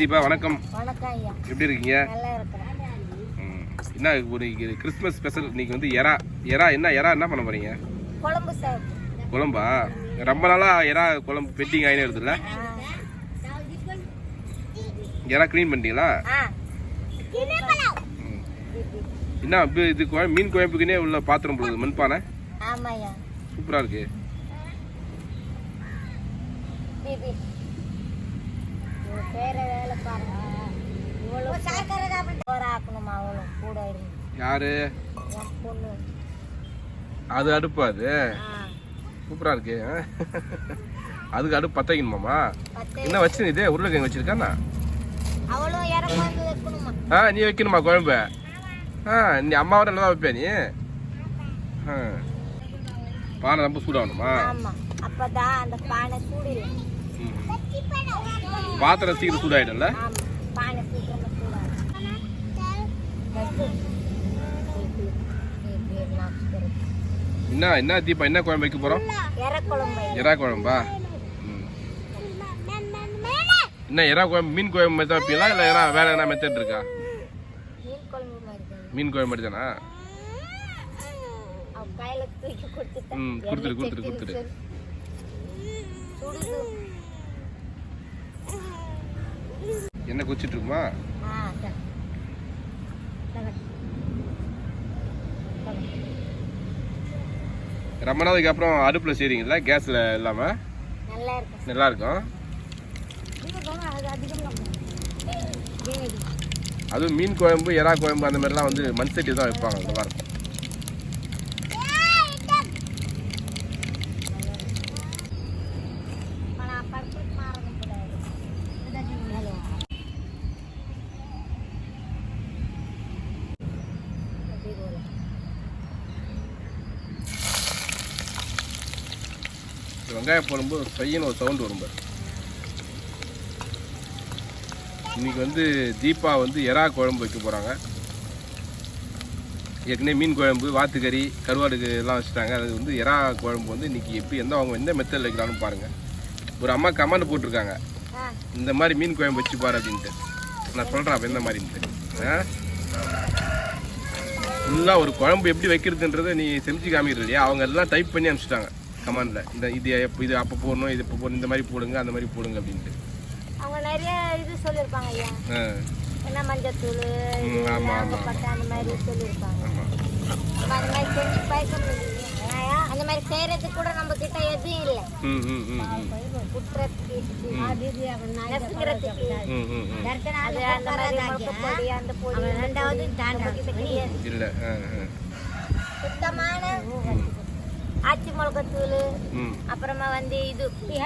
தீபா வணக்கம். வணக்கம் ஐயா. எப்படி இருக்கீங்க? நல்லா இருக்கிறேன் ம். என்ன ஒரு கிறிஸ்மஸ் ஸ்பெஷல் இன்னைக்கு வந்து எறா எறா என்ன எறா என்ன பண்ண போறீங்க? குழம்பு சார் குழம்பா? ரொம்ப நாளா எறா குழம்பு பெட்டிங் ஆயினே இருக்குதுல்ல எறா க்ளீன் பண்ணிட்டீங்களா? ஆ. ம். என்ன இப்போ இது குழ- மீன் குழம்புக்குன்னே உள்ள பாத்திரம் போடுது மண்பானை ஆமாய்யா. சூப்பரா இருக்கு. பிபி இவ பேர வேலை பாருங்க. இவ்வளோ போற ஆக்கணுமா அவளும் கூட இருந்து யாரு? என் பொண்ணு. அது அடுப்பா அது? சூப்பரா இருக்கு? அதுக்கு அடுப்பு பத்த வைக்கணுமாமா பத்து என்ன வச்சு இது? உருளைக்கிழங்கு வைக்கணுமா? ஆ நீ வைக்கணுமா குழம்பு? ஆ நீ அம்மாவோட நல்லா வைப்பே நீ? ஆ. பானை ரொம்ப சூடாகணுமா? ஆமா. அப்பதான் அந்த பானை ம். பாத்திரம் சீக்கிரம் சூடாயிடும்ல? என்ன என்ன தீபா என்ன குழம்பு வைக்க போறோம்? எறா குழம்பா. என்ன எறா குழம்பு மீன் குழம்பு மாதிரி தான் வைப்பீங்களா? இல்லை எறா வேற என்ன மெத்தட் இருக்கா? மீன் குழம்பு மாதிரி தான்? ம், கொடுத்துரு, கொடுத்துரு, கொடுத்துரு. என்ன கொச்சிட்டு இருக்குமா. ரொம்ப நாளைக்கு அப்புறம் அடுப்பில் செய்றீங்களா கேஸில் இல்லாமல் நல்லா இருக்கும் அதுவும் மீன் குழம்பு எறா குழம்பு அந்த மாதிரிலாம் வந்து மண் சட்டி தான் வைப்பாங்க நல்லா இருக்கும் ஆனால் படுத்துட்டு மாறணும் கூடாது ஹலோ எப்படி போல இந்த வெங்காயம் போடும்போது ஒரு பையன் ஒரு சவுண்டு வரும் பாரு. இன்னைக்கு வந்து தீபா வந்து எறா குழம்பு வைக்க போகிறாங்க ஏற்கனவே மீன் குழம்பு வாத்துக்கறி கருவாடுக்கு எல்லாம் வச்சுட்டாங்க. அது வந்து எறா குழம்பு வந்து இன்னைக்கு எப்படி எந்த அவங்க எந்த மெத்தடில் வைக்கலாம்னு பாருங்கள் ஒரு அம்மா கமெண்ட் போட்டிருக்காங்க. இந்த மாதிரி மீன் குழம்பு வச்சு பாரு அப்படின்ட்டு. நான் சொல்கிறேன் அப்போ எந்த மாதிரின்ட்டு. ஃபுல்லாக ஒரு குழம்பு எப்படி வைக்கிறதுன்றதை நீ செஞ்சு காமிக்கிறது இல்லையா? அவங்க எல்லாம் டைப் பண்ணி அனுப்பிச்சிட்டாங்க. கமெண்டில் இந்த இது எப்போ இது அப்போ போடணும் இது இப்போ போடணும் இந்த மாதிரி போடுங்க அந்த மாதிரி போடுங்க அப்படின்ட்டு. அவங்க நிறைய இது சொல்லியிருப்பாங்க ஐயா. என்ன மஞ்சத்தூள் ம், ஆமா, ஆமா, பட்டை அந்த மாதிரி சொல்லியிருப்பாங்க. ஆமாம் நம்ம அந்த மாதிரி செஞ்சு ஏன்னா, அந்த மாதிரி செய்யறதுக்கு கூட நம்ம கிட்ட எதுவும் இல்லை. ம் ம் ம் ம். குற்றத்துக்கு நசுக்கிறதுக்கு. ம் ம் ம். அது அந்த மாதிரி முழுக்க பொடி அந்த பொடி ரெண்டாவது சுத்தமான ஆச்சி மிளகாத்தூள் அப்புறமா வந்து இது புளி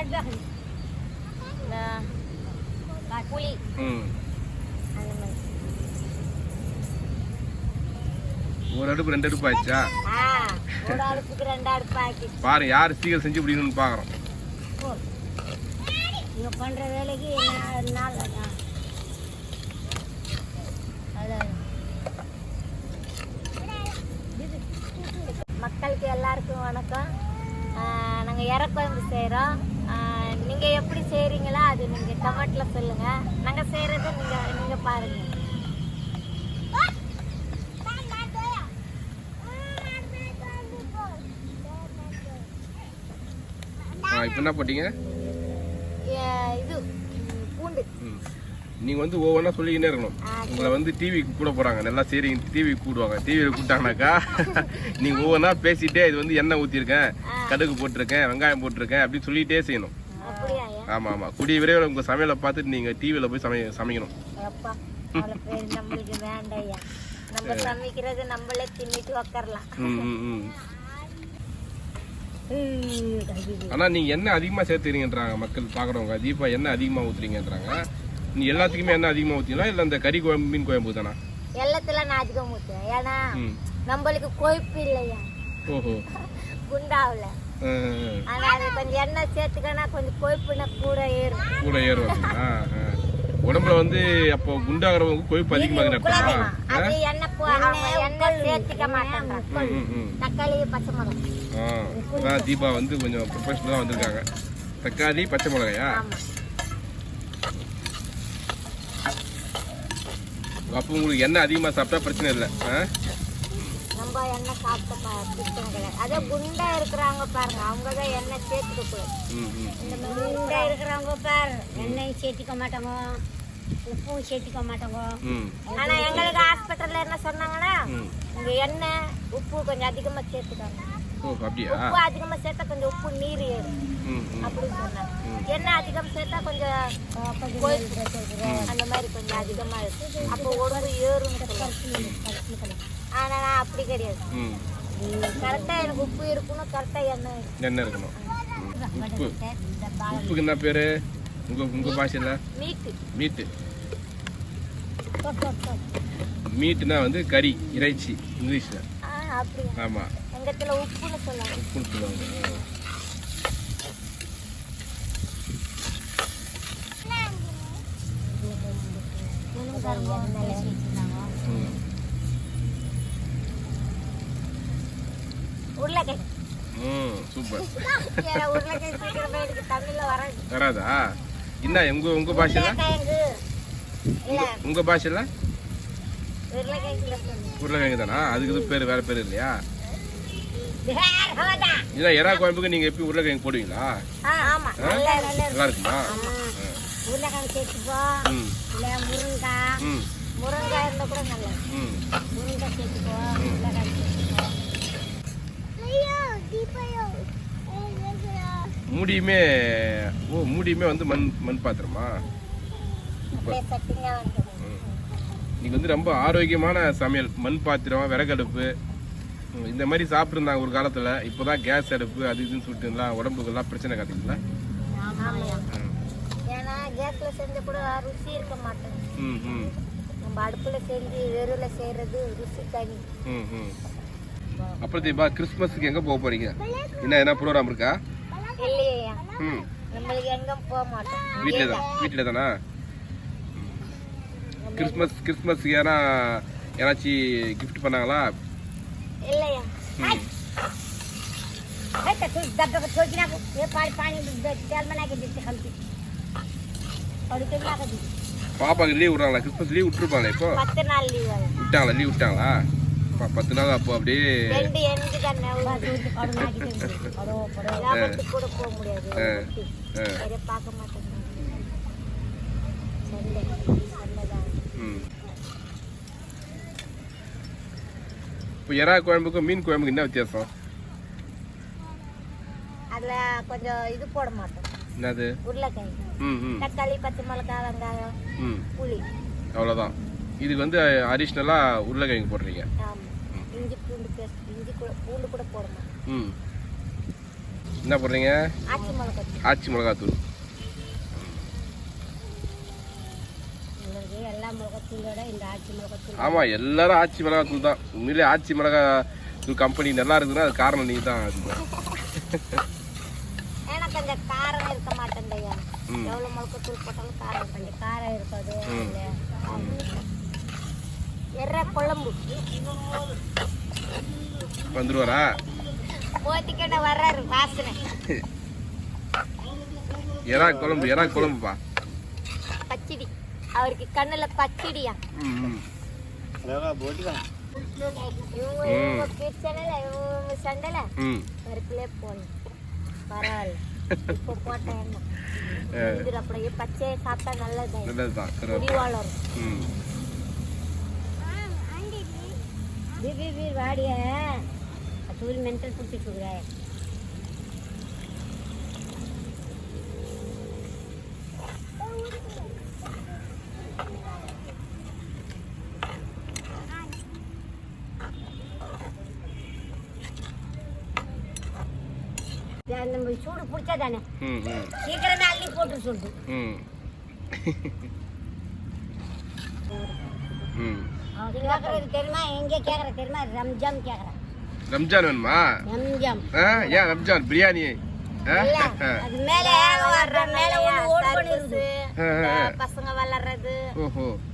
ஒரு அடுப்பு ரெண்டு அடுப்பு ஆச்சா ஆ ஒரு அடுப்புக்கு ரெண்டு அடுப்பு ஆக்கி பாரு யார் சீக்கிரம் செஞ்சு முடிக்கணும்னு பார்க்குறோம் இவங்க பண்ற வேலைக்கு நாள் அதான் அதான். மக்களுக்கு எல்லாருக்கும் வணக்கம். நாங்கள் இறக்குழம்பு செய்கிறோம் நீங்கள் எப்படி செய்கிறீங்களோ அது நீங்கள் கமெண்ட்டில் சொல்லுங்கள் நாங்கள் செய்கிறத நீங்கள் நீங்கள் பாருங்கள் இப்போ என்ன போட்டீங்க? இது பூண்டு. நீங்கள் வந்து ஒவ்வொன்றா சொல்லிக்கினே இருக்கணும். உங்களை வந்து டிவிக்கு கூட போகிறாங்க நல்லா சரிங்க டிவிக்கு கூடுவாங்க டிவியில் கூப்பிட்டாங்கனாக்கா நீங்கள் ஒவ்வொன்றா பேசிட்டே இது வந்து எண்ணெய் ஊற்றிருக்கேன் கடுகு போட்டிருக்கேன் வெங்காயம் போட்டிருக்கேன் அப்படின்னு சொல்லிகிட்டே செய்யணும். ஆமாம் ஆமாம் கூடிய விரைவில் உங்கள் சமையலை பார்த்துட்டு நீங்கள் டிவியில் போய் சமை சமைக்கணும். ஆனால் நீங்கள் எண்ணெய் அதிகமாக சேர்த்துறீங்கன்றாங்க மக்கள் பார்க்குறவங்க தீபா எண்ணெய் அதிகமாக ஊற்றுறீங்கன்றாங்க நீ எல்லாத்துக்குமே எண்ணெய் அதிகமாக ஊற்றிங்களா இல்லை இந்த கறி குழம்பு மீன் குழம்பு தானா? எல்லாத்துல நான் அதிகம் ஊற்றுவேன் ஏன்னா நம்மளுக்கு கொழுப்பு இல்லையா? ஓஹோ. குண்டாவில். ஆ, ஆ. ஆனா அது கொஞ்சம் எண்ணெய் சேர்த்துக்கனா கொஞ்சம் கொழுப்புனா கூட ஏறும். கூட ஏறும். உடம்புல வந்து அப்போ குண்டாகிறவங்க கொழுப்பு அதிகமாக அது எண்ணெய் எண்ணெய் சேர்த்துக்க தக்காளி பச்சை மிளகாய். தீபா வந்து கொஞ்சம் ப்ரொஃபஷனலாக வந்திருக்காங்க. தக்காளி பச்சை மிளகாயா? அப்போ உங்களுக்கு எண்ணெய் அதிகமாக சாப்பிட்டா பிரச்சனை இல்லை. ஆ? நம்ம எண்ணெய் சாப்பிட்ட பிரச்சனை கிடையாது. அதே குண்டா இருக்கிறாங்க பாருங்க அவங்க தான் எண்ணெய் சேர்த்துக்க கூடாது இந்த குண்டா இருக்கிறவங்க பாரு எண்ணெயும் சேர்த்திக்க மாட்டாங்க உப்பும் சேர்த்திக்க மாட்டாங்க ஆனா எங்களுக்கு ஹாஸ்பிட்டல்ல என்ன சொன்னாங்கன்னா ம். இங்க எண்ணெய் உப்பு கொஞ்சம் அதிகமா சேர்த்துக்காங்க. ஓ அப்படியா? உப்பு அதிகமா சேர்த்தா கொஞ்சம் உப்பு நீர் ஏறும். அப்படின்னு சொன்னாங்க. எண்ணெய் அதிகம் சேர்த்தா கொஞ்சம் அந்த மாதிரி கொஞ்சம் அதிகமா இருக்கும். அப்போ உடம்பு ஏறும் ஆனா நான் அப்படி கிடையாது. ம். கரெக்டா எனக்கு உப்பு இருக்கணும் கரெக்டா எண்ணெய் இருக்கணும். எண்ணெய் இருக்கணும். உப்பு. உப்புக்கு என்ன பேர்? உங்கள் உங்கள் பாஷையில்? மீட்டு. மீட்டு. மீட்டுனா வந்து கறி இறைச்சி இங்கிலீஷில். ஆமாம் எங்கத்துல உப்புன்னு சொல்லுவாங்க. உப்புன்னு வராது. என்ன உங்கள் உங்கள் பாஷையில்? உங்கள் பாஷையில்? உருளைக்கிழங்கு தானா? அதுக்கு பேர் வேறு பேர் இல்லையா? இல்லை எறா குழம்புக்கு நீங்கள் எப்படி உருளைக்கிழங்கு போடுவீங்களா? நல்லா நல்லா நல்லா இருக்குமா? உருளைக்கிழங்கு சேர்த்துப்போம் ம். இல்ல முருங்காய் ம். முருங்காய் இருந்தா கூட நல்லா இருக்கும். ம். முருங்காய் சேர்த்துப்போம் மூடியுமே ஓ மூடியுமே வந்து மண் மண் பாத்திரமா? அப்படியே சட்டிங்கா வந்துடும். இன்னைக்கு வந்து ரொம்ப ஆரோக்கியமான சமையல். மண் பாத்திரம் விறகடுப்பு இந்த மாதிரி சாப்பிட்ருந்தாங்க ஒரு காலத்தில் இப்போதான் கேஸ் அடுப்பு அது இதுன்னு சொல்லிட்டுலாம் உடம்புக்கெல்லாம் பிரச்சனை காட்டுங்களா. ஏன்னா கேஸ்ல செஞ்ச கூட ருசி இருக்க மாட்டேங்குது ம் ம். நம்ம அடுப்புல செஞ்சு வெறுல செய்யறது ருசி தனி. ம் ம். அப்புறம் தீபா கிறிஸ்மஸுக்கு எங்கே போக போறீங்க? என்ன என்ன ப்ரோக்ராம் இருக்கா? இல்லையா ம். நம்மளுக்கு எங்கும் போக மாட்டோம். வீட்டில் தான் வீட்டில் தானா கிறிஸ்மஸ் கிறிஸ்மஸ்க்கு யாரா யாராச்சும் கிஃப்ட் பண்ணாங்களா? இல்லையா? అయితే చూసి దెబ్బకు తోచి నాకు ఏ పాడి పాని తెలమనాకే తెచ్చి కలిసి పడుతుంది నాకు అది பாப்பாக்கு லீவ் விட்றாங்களா? கிறிஸ்மஸ் லீவ் விட்டுருப்பாங்களே இப்போ? பத்து நாள் லீவ் விட்டாங்களா? லீவ் இப்போ எறா குழம்புக்கும் மீன் குழம்புக்கு என்ன வித்தியாசம்? அதுல கொஞ்சம் இது போட மாட்டோம். என்னது? உருளைக்கிழங்கு. ம் ம். தக்காளி பச்சை மிளகாய் வெங்காயம் ம். புளி. அவ்வளோதான் இதுக்கு வந்து அடிஷ்னலாக உருளைக்கிழங்கு போடுறீங்க. ஆமா. இஞ்சி பூண்டு பேஸ்ட் இஞ்சி கூட பூண்டு கூட போட மாட்டோம். ம். என்ன போடுறீங்க? ஆச்சி மிளகாய் ஆச்சி மிளகாத்தூள். மிளகாத்தூளோட இந்த ஆச்சி மிளகாத்தூள். ஆமாம் எல்லாரும் ஆச்சி மிளகாத்தூள் தான். உண்மையிலே ஆச்சி மிளகாத்தூள் கம்பெனி நல்லா இருக்குதுன்னா அது காரணம் நீங்கள் தான் ஏன்னா கொஞ்சம் காரம் இருக்க மாட்டேன்டையா ம். எவ்வளவு மிளகாத்தூள் போட்டாலும் காரம் கொஞ்சம் காரம் இருக்காது. ம். அதுல. எற குழம்பு. வந்துருவாரா? போத்திக்கிட்ட வர்றாரு வாசனை. எறா குழம்பு எறா குழம்புப்பா. பச்சடி. அவருக்கு கண்ணுல பச்சடியா. இவங்க இவங்க பிரச்சனைல இவங்க சண்டையில ம். பருப்புலே போடணும். பரவாயில்ல. இப்போ போட்ட எண்ணெய் இது அப்படியே பச்சையை சாப்பிட்டா நல்லது. நல்லது தான் முடி வளரும் வீர் வாடிய. தூரி மென்டல் புட்டி சொல்கிறாய் நம்ம பிடிச்சா தானே சீக்கிரமே அள்ளி போட்டு தெரியுமா? எங்கே கேட்கற தெரியுமா? ரம்ஜான் கேட்கறேன் ரம்ஜான் வேணுமா? ரம்ஜான். ஆ ஏன் ரம்ஜான்? பிரியாணி. அது மேல வர்ற மேல ஒண்ணு ஓட் பண்ணிருது. பசங்க வளர்றது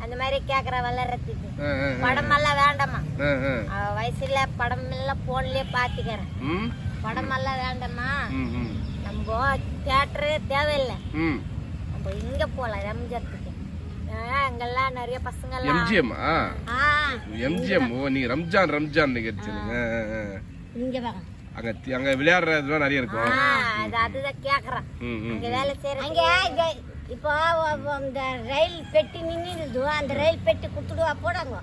அந்த மாதிரி கேக்குற வளர்றதுக்கு. படம் எல்லாம் வேண்டாமா? வயசுல படம் எல்லாம் போன்லயே பாத்துக்கிறேன். படம் எல்லாம் வேண்டாமா? நம்ம தியேட்டரே தேவையில்லை. ம். நம்ம இங்க போலாம் ரம்ஜத்துக்கு அங்கெல்லாம் நிறைய பசங்க எல்லாம் எம்ஜிஎம் ஆ. எம்ஜிஎம். ஓ நீங்க ரம்ஜான் ரம்ஜான் நிகழ்ச்சி இங்க வாங்க அங்க அங்க விளையாடுறதுலாம் நிறைய இருக்கும். அது அதுதான் கேக்குறேன். அங்க வேலை செய்யற அங்க இப்போ இந்த ரயில் பெட்டி நின்னுது அந்த ரயில் பெட்டி குடுத்துடுவா போடாங்க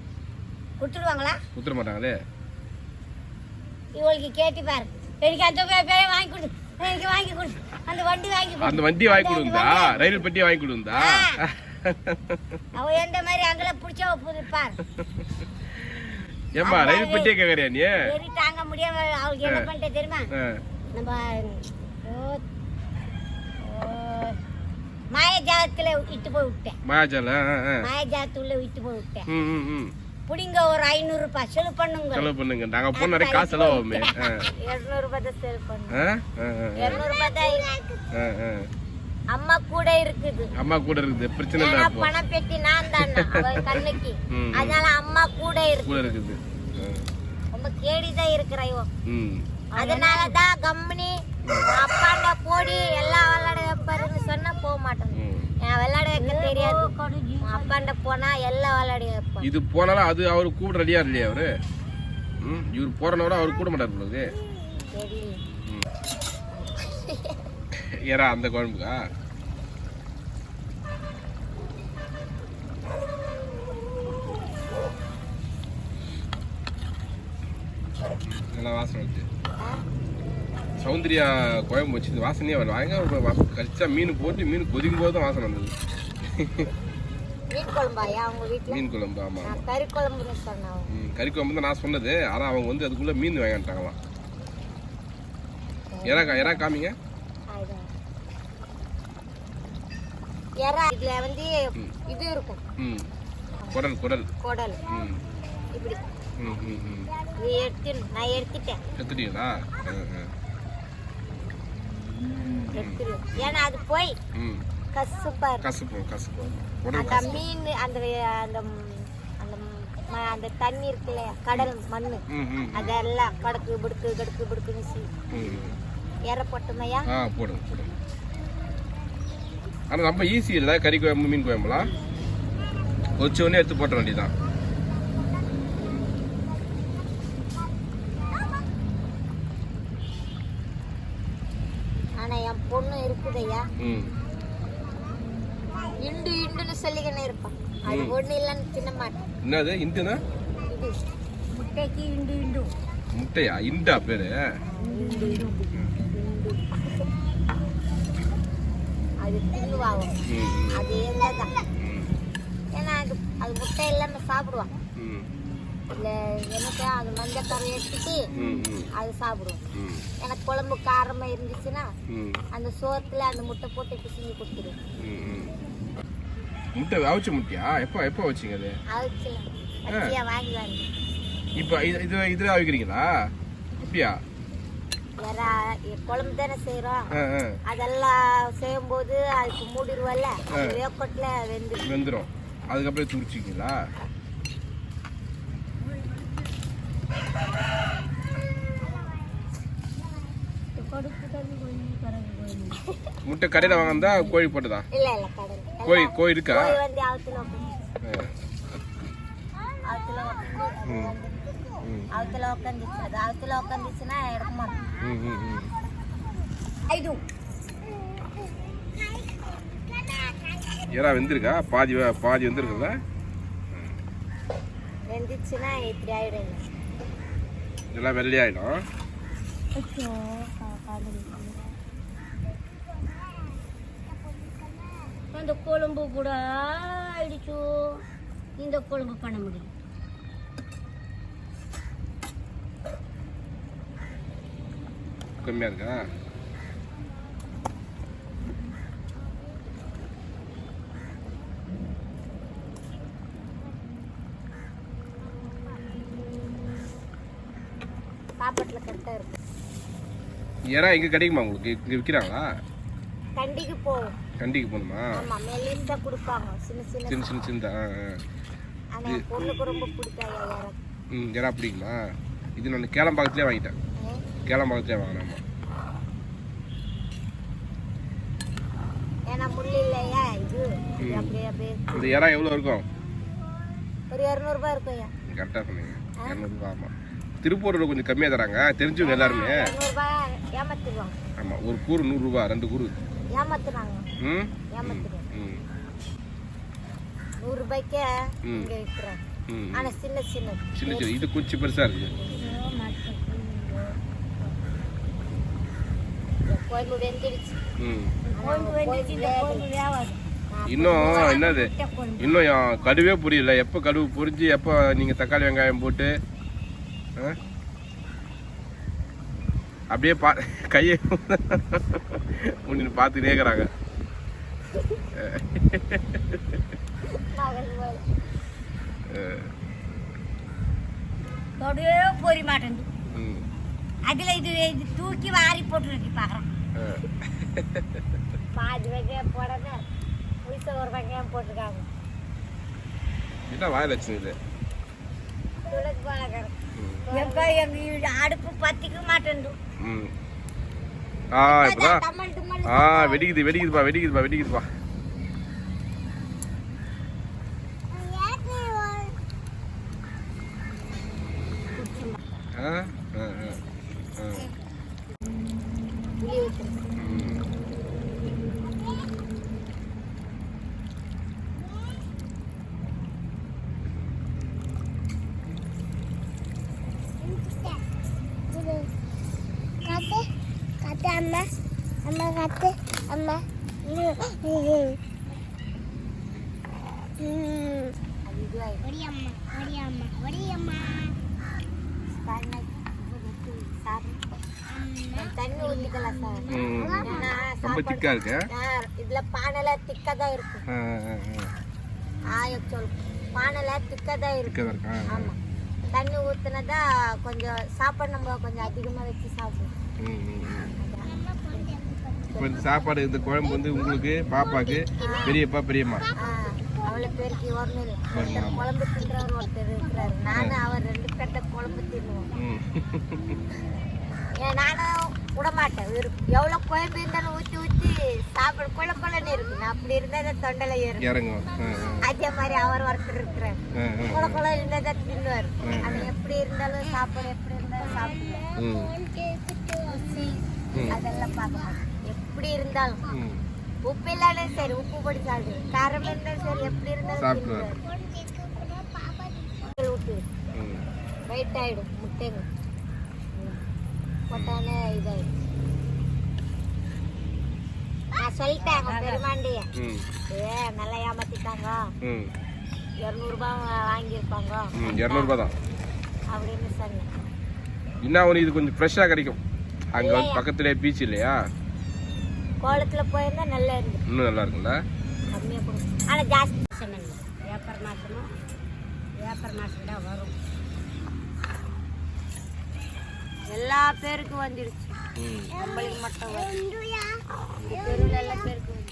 குடுத்துடுவாங்களா குத்துற மாட்டாங்களே? இவளுக்கு கேட்டு பாரு. எனக்கு அந்த வாங்கி கொடு. எனக்கு வாங்கி கொடு. அந்த வண்டி வாங்கி கொடு. அந்த வண்டி வாங்கி கொடுந்தா? ரயில் பெட்டி வாங்கி கொடுந்தா? அவ எந்த மாதிரி அங்கெல்லாம் பிடிச்சவ புது பாரு ஏம்மா ரயில் பெட்டியே கேக்குறியா நீ? சரி தாங்க முடியாம அவளுக்கு என்ன பண்ணிட்ட தெரியுமா. நம்ம மாயஜாலத்துல இட்டு போய் விட்டேன். மாயாஜால. மாயஜாலத்துள்ள இட்டு போய் விட்டேன். புடிங்க ஒரு ஐநூறு ரூபாய் செலவு பண்ணுங்க. செலவு பண்ணுங்க. நாங்க போன நிறைய காசு செலவாகுமே ஆ. இருநூறு ரூபாய் தான் செலவு பண்ணுங்க ஆ? ஆ, ஆ, இருநூறு ரூபாய் தான். அம்மா கூட இருக்குது. அம்மா கூட இருக்குது. பிரச்சனை இல்லை பணம் பெட்டி நான் தானே கண்ணுக்கு. அதனால அம்மா கூட இருக்கு. கூட இருக்குது. ரொம்ப கேடிதான் இருக்கிற இவ. ம். அதனாலதான் கம்பெனி அப்பாண்ட போடி எல்லாம் விளையாட வைப்பாருன்னு சொன்னா போக மாட்டேன் ம். என் விளையாட வைக்க தெரியாது. அப்பாண்ட போனா எல்லாம் விளையாடி வைப்பான். இது போனாலும் அது அவரு கூட ரெடியா இல்லையா அவரு? ம் இவர் போறனோட அவர் கூட மாட்டார் தெரியல ஏறா அந்த குழம்புக்கா? நல்லா வாசனை வருது சௌந்தர்யா குழம்பு வச்சு வாசனையே பயங்கர வாசனை. கடிச்சா மீன் போட்டு மீன் கொதிக்கும் போது தான் வாசனை வந்தது. மீன் குழம்பாயா அவங்க வீட்டுல மீன் குழம்பு ஆமா ஆமா. நான் கறி குழம்புன்னு சொன்னேன். ம், கறி குழம்பு தான் நான் சொன்னது. ஆனா அவங்க வந்து அதுக்குள்ள மீன் வாங்கிட்டாங்களாம். எறா எறா காமிங்க. எறா இதுல வந்து இது இருக்கும். ம். குடல் குடல். குடல். ம். இப்படி. ம் ம் ம். எடுத்து நான் எடுத்துட்டேன். எடுத்துட்டீங்களா? ஏன்னா அது போய் கசுப்பா கசப்பு கசப்பு. அந்த மீன் அந்த அந்த அந்த தண்ணி இருக்கு இல்லையா கடல் மண்ணு. ம் ம் அதெல்லாம் கடக்கு பிடுக்கு கடுக்கு பிடுக்குன்னு சி ம் ஏற போட்டுமையா? ஆ போடுங்க போடுங்க. ஆனால் ரொம்ப ஈஸி இல்லை கறி குழம்பு மீன் குழம்புலாம். கொதிச்ச உடனே எடுத்து போட்ட வேண்டியதான் ஆனா என் ம். இண்டு இண்டுன்னு சொல்லிக்கினே இருப்பான் அது ஒண்ணு இல்லைன்னு தின்ன மாட்டேன் என்னது இந்துனா? இது முட்டைக்கு இண்டு இண்டு. முட்டையா? இண்டா பேரு? அது தின்னுவாகும் அது என்னதான் ம் ஏன்னா அது அது முட்டை இல்லாம சாப்பிடுவான் இல்ல எனக்கு அது மஞ்சள் கரை எடுத்துட்டு அது சாப்பிடுவோம். எனக்கு குழம்பு காரமா இருந்துச்சுன்னா அந்த சோத்துல அந்த முட்டை போட்டு பிசிஞ்சு கொடுத்துருவேன். முட்டை அவிச்ச முட்டையா? எப்போ எப்போ வச்சிங்க அது? அவிச்சலாம் அச்சியா வாங்கி வாங்கி. இப்போ இது இது இதில் அவிக்கிறீங்களா? அப்படியா வேற குழம்பு தானே செய்யறோம் அதெல்லாம் செய்யும்போது அதுக்கு மூடிடுவோம்ல வேக்கொட்டில் வெந்து வெந்துடும் அதுக்கப்புறம் துடிச்சிங்களா முட்டை கடையில் வாங்கினா கோழி போட்டுதான் கோழி கோழி இருக்கா? கோழி வந்து ஆத்துல உட்காந்து ஆ. ஆத்துல உட்காந்து ம் ம் ஆத்துல உட்காந்துச்சு அது ஆத்துல உட்காந்துச்சுன்னா எடுக்க இதெல்லாம் வெள்ளையாயிடும். அந்த குழம்பு கூட ஆயிடுச்சு. இந்த குழம்பு பண்ண முடியும் கம்மியாக இருக்கா? ஏறா இங்கே கிடைக்குமா உங்களுக்கு? இங்கே விற்கிறாங்களா கண்டிக்கு போகும் கண்டிக்கு போகணுமா ஆமா மெலிசா கொடுப்பாங்க. சின்ன சின்ன சின்ன சின்ன சின்ன ஆ ஆ. ஆனா என் பொண்ணுக்கு ரொம்ப பிடிக்காது ம் ஏறா பிடிக்குமா இது நான் கேளம்பாக்கத்துலேயே வாங்கிட்டேன். கேளம்பாக்கத்துலேயே வாங்கினேம்மா ஏன்னா முள்ளு இல்லையா இது? அப்படியே அப்படியே இந்த இறா எவ்வளோ இருக்கும்? ஒரு இரநூறுபா இருக்கும் கரெக்டாக சொன்னீங்க. இரநூறுபா ஆமாம் திருப்பூரில் கொஞ்சம் கம்மியாக தராங்க. தெரிஞ்சவங்க எல்லாருமே. ஆமாம் ஒரு கூறு நூறுரூவா ரெண்டு கூறு. ம்? சின்ன சின்ன. சின்ன சின்ன இது கொஞ்சம் பெருசாக இருக்குது இன்னும் என்னது? இன்னும் கடுவே புரியல. எப்போ கடுவு புரிஞ்சு எப்போ நீங்கள் தக்காளி வெங்காயம் போட்டு? அப்படியே பா கையை முன்னு பார்த்துட்டே இருக்கிறாங்க. தொடையே பொரிய மாட்டேங்குது ம். அதுல இது இது தூக்கி வாரி போட்டுருக்கு பாக்குறேன். பாதி வெங்காயம் போடாம புளிச்ச ஒரு வெங்காயம் போட்டிருக்காங்க. என்ன வாயில் இது துளசி பழக்கம் ம். எப்ப எங்க வீடு அடுப்பு பத்திக்க மாட்டேங்குது ம். ஆ இப்போதான். ஆ வெடிக்குது வெடிக்குதுப்பா வெடிக்குதுப்பா வெடிக்குதுப்பா ஆ ஆ ஆ ஆ புளி வச்சிருக்கு ம். கத்து கத்து அம்மா அம்மா கத்து அம்மா அது இதுவாயிடும் ஒடியம்மா ஒடியம்மா ஒடியம்மா பண்ணை சாப்பிட்டு தண்ணி ஊற்றிக்கலாம் சார் ம். ஏன்னா ரொம்ப திக்கா இருக்கு? இதுல பானைல திக்கா தான் இருக்கு ஆ ஆ ஆ. ஆய சொல் பானைல திக்கா தான் இருக்கு? ஆமா. தண்ணி ஊத்துனதா கொஞ்சம் சாப்பாடு நம்ம கொஞ்சம் அதிகமா வச்சு சாப்பிடுவோம். இப்போ இந்த சாப்பாடு இந்த குழம்பு வந்து உங்களுக்கு பாப்பாக்கு பெரியப்பா பெரியம்மா. அவ்வளவு பேருக்கு இல்லை ஒருத்தர் குழம்பு தின்றவர் ஒருத்தர் இருக்கிறாரு. நானும் அவர் ரெண்டு பேர்ட்ட குழம்பு தின்னுவோம். நானும் விட மாட்டேன் விருப்பம் எவ்வளவு குழம்பு இருந்தாலும் ஊத்தி ஊத்தி சாப்பிட குழ குழன்னு இருக்கு. நான் அப்படி இருந்தா தான் தொண்டலை ஏறும். இறங்கும். அதே மாதிரி அவர் ஒருத்தர் இருக்கிறார். குழ குழ இருந்தா தான் தின்னுவார். அது எப்படி இருந்தாலும் சாப்பாடு எப்படி இருந்தாலும் சாப்பிடுவேன். அதெல்லாம் பார்க்க மாட்டேன் எப்படி இருந்தாலும். உப்பு இல்லாலும் சரி உப்பு போட்டு சாப்பிடுவேன் காரம் இருந்தாலும் சரி எப்படி இருந்தாலும் சாப்பிடுவார். ஊட்டு ம் வெயிட் ஆயிடும் முட்டைங்க. போட்டானே இதாயிடும். நான் சொல்லிட்டேன் அவங்க பெருமாண்டிய ம். ஏ நல்லா ஏமாத்திட்டாங்க. ம். இரநூறுபா வாங்கியிருப்பாங்க. ம் இரநூறுபா தான். அப்படின்னு சொன்னேன். என்ன ஒன்று இது கொஞ்சம் ஃப்ரெஷ்ஷாக கிடைக்கும். அங்கே வந்து பக்கத்துலேயே பீச் இல்லையா? கோலத்துல போயிருந்தா நல்லா இருந்து இன்னும் நல்லா இருக்குல்ல கம்மியாக கொடுக்கும் ஆனால் ஜாஸ்தி சொன்னேன் ஏப்பர் மாசமும் ஏப்பர் மாசம் தான் வரும். எல்லா பேருக்கும் வந்துடுச்சு ம். நம்மளுக்கு மட்டும் தெருவில் எல்லா பேருக்கும்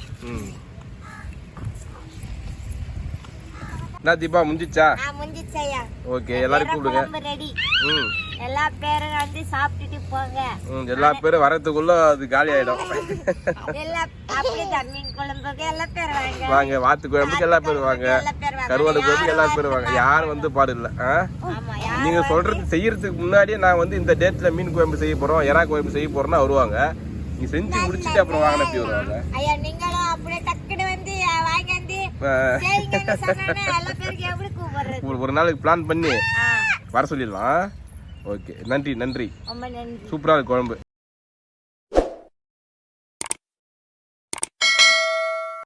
என்ன தீபா முடிஞ்சிச்சா முடிஞ்சிச்சையா ஓகே எல்லாரும் கூப்பிடுங்க எல்லா பேரும் வந்து சாப்பிட்டுட்டு எல்லா பேரும் வரதுக்குள்ள அது காலி ஆயிடும். வாங்க. வாத்து குழம்புக்கு எல்லா பேரும் வாங்க. கருவாடு குழம்புக்கு எல்லா பேரும் வாங்க. யாரும் வந்து பாரு இல்ல நீங்க சொல்றது செய்யறதுக்கு முன்னாடியே நான் வந்து இந்த டேட்ல மீன் குழம்பு செய்ய போறோம் எறா குழம்பு செய்ய போறோம்னா வருவாங்க. நீங்க செஞ்சு முடிச்சிட்டு அப்புறம் வாங்கின எப்படி வருவாங்க. ஐயா நீங்களும் அப்படியே டக்குனு வந்து வாங்கி வந்து ஒரு- ஒரு நாளைக்கு பிளான் பண்ணி வர சொல்லிடலாம். ஓகே நன்றி நன்றி. ரொம்ப நன்றி. சூப்பரா இருக்கு குழம்பு.